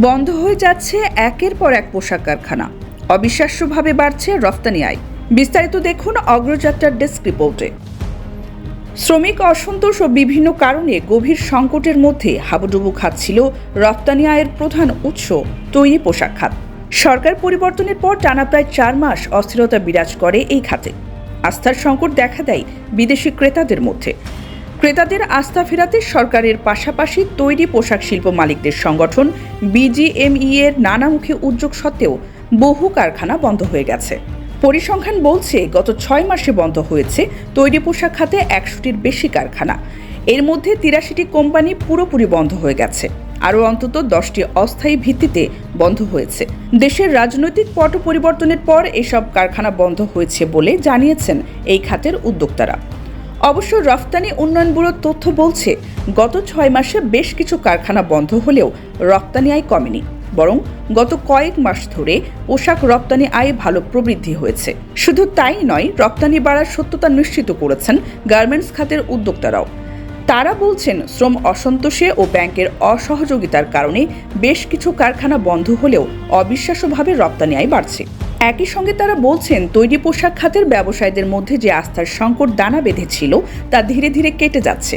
বন্ধ হয়ে যাচ্ছে একের পর এক পোশাক কারখানা। অবিশ্বাস্যভাবে বাড়ছে রফতানি আয়। বিস্তারিত দেখুন অগ্রযাত্রার ডেস্ক রিপোর্টে। শ্রমিক অসন্তোষ ও বিভিন্ন কারণে গভীর সংকটের মধ্যে হাবুডুবু খাচ্ছিল রপ্তানি আয়ের প্রধান উৎস তৈরি পোশাক খাত। সরকার পরিবর্তনের পর টানা প্রায় চার মাস অস্থিরতা বিরাজ করে এই খাতে। আস্থার সংকট দেখা দেয় বিদেশি ক্রেতাদের মধ্যে। ক্রেতাদের আস্থা ফেরাতে সরকারের পাশাপাশি তৈরি পোশাক শিল্প মালিকদের সংগঠন বিজিএমই এর নানামুখী উদ্যোগ সত্ত্বেও বহু কারখানা বন্ধ হয়ে গেছে। পরিসংখ্যান বলছে, গত ছয় মাসে বন্ধ হয়েছে তৈরি পোশাক খাতে একশোটির বেশি কারখানা। এর মধ্যে তিরাশিটি কোম্পানি পুরোপুরি বন্ধ হয়ে গেছে। আরও অন্তত দশটি অস্থায়ী ভিত্তিতে বন্ধ হয়েছে। দেশের রাজনৈতিক পট পরিবর্তনের পর এসব কারখানা বন্ধ হয়েছে বলে জানিয়েছেন এই খাতের উদ্যোক্তারা। অবশ্য রফতানি উন্নয়ন ব্যুরোর তথ্য বলছে, গত ছয় মাসে বেশ কিছু কারখানা বন্ধ হলেও রপ্তানি আয় কমেনি। বরং গত কয়েক মাস ধরে পোশাক রপ্তানি আয়ে ভালো প্রবৃদ্ধি হয়েছে। শুধু তাই নয় রপ্তানি বাড়ার সত্যতা নিশ্চিত করেছেন গার্মেন্টস খাতের উদ্যোক্তারাও। তারা বলছেন, শ্রম অসন্তোষে ও ব্যাংকের অসহযোগিতার কারণে বেশ কিছু কারখানা বন্ধ হলেও অবিশ্বাস্যভাবে রপ্তানি আয় বাড়ছে। একই সঙ্গে তারা বলছেন, তৈরি পোশাক খাতের ব্যবসায়ীদের মধ্যে যে আস্থার সংকট দানা বেঁধেছিল, তা ধীরে ধীরে কেটে যাচ্ছে।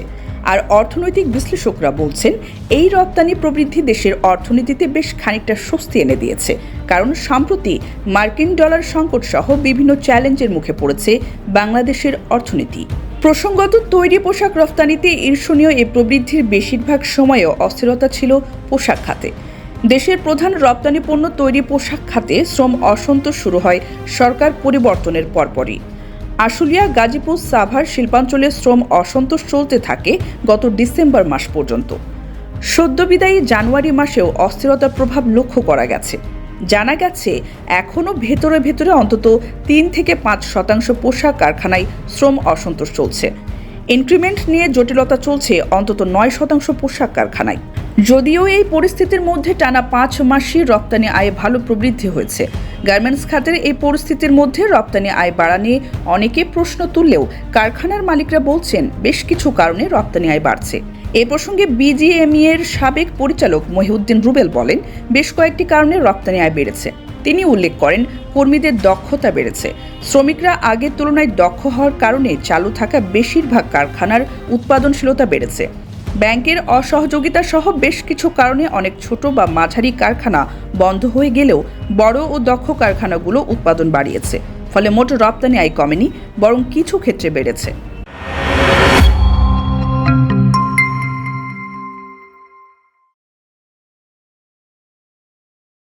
আর অর্থনৈতিক বিশ্লেষকরা বলছেন, এই রপ্তানি প্রবৃদ্ধি দেশের অর্থনীতিতে বেশ খানিকটা স্বস্তি এনে দিয়েছে। কারণ সম্প্রতি মার্কিন ডলার সংকট সহ বিভিন্ন চ্যালেঞ্জের মুখে পড়েছে বাংলাদেশের অর্থনীতি। প্রসঙ্গত, তৈরি পোশাক রফতানিতে ঈর্ষণীয় এ প্রবৃদ্ধির বেশিরভাগ সময়ও অস্থিরতা ছিল পোশাক খাতে। দেশের প্রধান রপ্তানি পণ্য তৈরি পোশাক খাতে শ্রম অসন্তোষ শুরু হয় সরকার পরিবর্তনের পরপরই। আশুলিয়া, গাজীপুর, সাভার শিল্পাঞ্চলে শ্রম অসন্তোষ চলতে থাকে গত ডিসেম্বর মাস পর্যন্ত। সদ্যবিদায়ী জানুয়ারি মাসেও অস্থিরতার প্রভাব লক্ষ্য করা গেছে। জানা গেছে, এখনও ভেতরে ভেতরে অন্তত তিন থেকে পাঁচ শতাংশ পোশাক কারখানায় শ্রম অসন্তোষ চলছে। ইনক্রিমেন্ট নিয়ে জটিলতা চলছে অন্তত নয় শতাংশ পোশাক কারখানায়। যদিও এই পরিস্থিতির মধ্যে টানা পাঁচ মাসই রপ্তানি আয়ে ভালো প্রবৃদ্ধি হয়েছে। গার্মেন্টস খাতের এই পরিস্থিতির মধ্যে রপ্তানি আয় বাড়া নিয়ে অনেকে প্রশ্ন তুললেও কারখানার মালিকরা বলছেন, বেশ কিছু কারণে রপ্তানি আয় বাড়ছে। এ প্রসঙ্গে বিজিএমই এর সাবেক পরিচালক মহিউদ্দিন রুবেল বলেন, বেশ কয়েকটি কারণে রপ্তানি আয় বেড়েছে। তিনি উল্লেখ করেন, কর্মীদের দক্ষতা বেড়েছে। শ্রমিকরা আগের তুলনায় দক্ষ হওয়ার কারণে চালু থাকা বেশিরভাগ কারখানার উৎপাদনশীলতা বেড়েছে। ব্যাংকের অসহযোগিতা সহ বেশ কিছু কারণে অনেক ছোট বা মাঝারি কারখানা বন্ধ হয়ে গেলেও বড় ও দক্ষ কারখানাগুলো উৎপাদন বাড়িয়েছে। ফলে মোট রপ্তানি আয় কমেনি, বরং কিছু ক্ষেত্রে বেড়েছে।